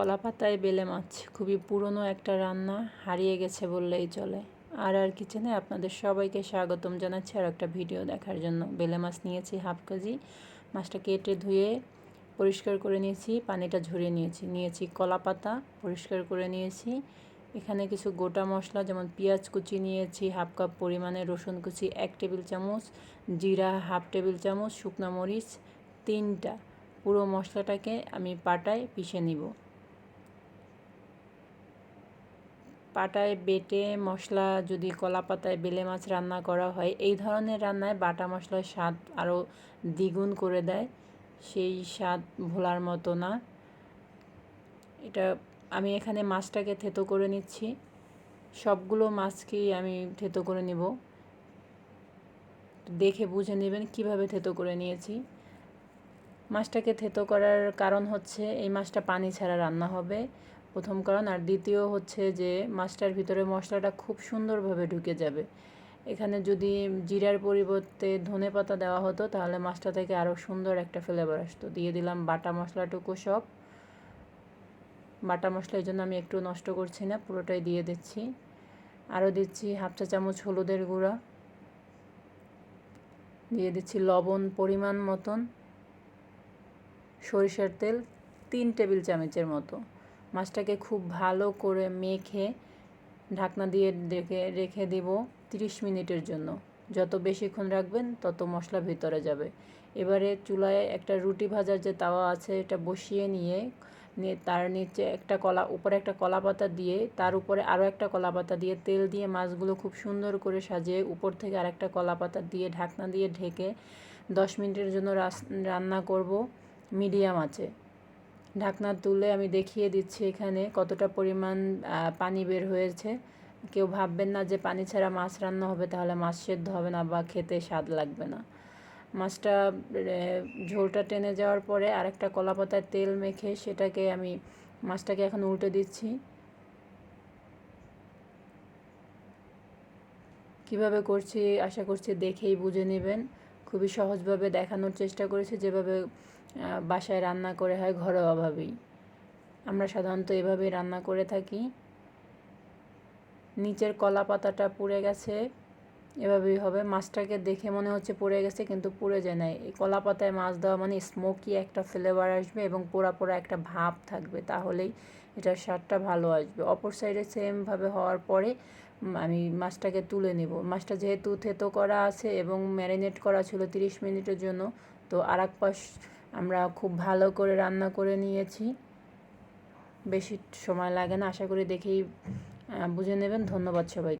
কলা পাতায় বেলে মাছ। খুবই পুরনো একটা রান্না, হারিয়ে গেছে বললেই চলে। আর আর কিচেনে আপনাদের সবাইকে স্বাগতম জানাচ্ছি আর একটা ভিডিও দেখার জন্য। বেলে মাছ নিয়েছি হাফ কেজি। মাছটা কেটে ধুয়ে পরিষ্কার করে নিয়েছি, পানিটা ঝরিয়ে নিয়েছি। নিয়েছি কলা পাতা পরিষ্কার করে নিয়েছি। এখানে কিছু গোটা মশলা, যেমন পেঁয়াজ কুচি নিয়েছি, হাফ কাপ পরিমাণে রসুন কুচি, এক টেবিল চামচ, জিরা হাফ টেবিল চামচ, শুকনো মরিচ, তিনটা। পুরো মশলাটাকে আমি পাটায় পিষে নিব। পাটায় বেটে মশলা, যদি কলা পাতায় বেলে মাছ রান্না করা হয়, এই ধরনের রান্নায় বাটা মশলার স্বাদ আরও দ্বিগুণ করে দেয়। সেই স্বাদ ভোলার মতো না। এটা আমি এখানে মাছটাকে থেতো করে নিচ্ছি। সবগুলো মাছকেই আমি থেতো করে নিব। দেখে বুঝে নেবেন কীভাবে থেতো করে নিয়েছি। মাছটাকে থেতো করার কারণ হচ্ছে, এই মাছটা পানি ছাড়া রান্না হবে। প্রথম কারণ। আর দ্বিতীয় হচ্ছে যে, মাছটার ভিতরে মশলাটা খুব সুন্দরভাবে ঢুকে যাবে। এখানে যদি জিরার পরিবর্তে ধনে পাতা দেওয়া হতো, তাহলে মাছটা থেকে আরও সুন্দর একটা ফ্লেভার আসতো। দিয়ে দিলাম বাটা মশলাটুকু সব। বাটা মশলা এই জন্য আমি একটু নষ্ট করছি না, পুরোটাই দিয়ে দিচ্ছি। আরও দিচ্ছি হাফ চা চামচ হলুদের গুঁড়া। দিয়ে দিচ্ছি লবণ পরিমাণ মতন। সরিষার তেল তিন টেবিল চামচের মতো। মাছটাকে খুব ভালো করে মেখে ঢাকনা দিয়ে রেখে রেখে দেব তিরিশ মিনিটের জন্য। যত বেশিক্ষণ রাখবেন, তত মশলা ভিতরে যাবে। এবারে চুলায় একটা রুটি ভাজার যে তাওয়া আছে, এটা বসিয়ে নিয়ে নিয়ে তার নিচে একটা কলা, উপরে একটা কলা পাতা দিয়ে, তার উপরে আরও একটা কলা পাতা দিয়ে তেল দিয়ে মাছগুলো খুব সুন্দর করে সাজিয়ে উপর থেকে আরেকটা কলা পাতা দিয়ে ঢাকনা দিয়ে ঢেকে দশ মিনিটের জন্য রান্না করব মিডিয়াম আছে ঢাকনা তুলে আমি দেখিয়ে দিচ্ছি এখানে কতটা পরিমাণ পানি বের হয়েছে। কেউ ভাববেন না যে পানি ছাড়া মাছ রান্না হবে, তাহলে মাছ সেদ্ধ হবে না বা খেতে স্বাদ লাগবে না। মাছটা ঝোলটা টেনে যাওয়ার পরে আরেকটা কলা পাতায় তেল মেখে সেটাকে আমি, মাছটাকে এখন উল্টে দিচ্ছি। কীভাবে করছি, আশা করছি দেখেই বুঝে নেবেন। খুবই সহজভাবে দেখানোর চেষ্টা করেছি যেভাবে বাসায় রান্না করে হয় ঘরোয়াভাবেই আমরা সাধারণত এভাবেই রান্না করে থাকি। নিচের কলা পাতাটা পুড়ে গেছে। এভাবেই হবে। মাছটাকে দেখে মনে হচ্ছে পুড়ে গেছে, কিন্তু পুড়ে যায় না এই কলা পাতায় মাছ দেওয়া মানে স্মোকি একটা ফ্লেভার আসবে এবং পোড়া পোড়া একটা ভাব থাকবে, তাহলেই এটার স্বাদটা ভালো আসবে। অপর সাইডে সেমভাবে হওয়ার পরে আমি মাছটাকে তুলে নেব। মাছটা যেহেতু থেতো করা আছে এবং ম্যারিনেট করা ছিল তিরিশ মিনিটের জন্য, তো আর এক পাশ আমরা খুব ভালো করে রান্না করে নিয়েছি। বেশি সময় লাগে না, আশা করি দেখেই বুঝে নেবেন। ধন্যবাদ সবাই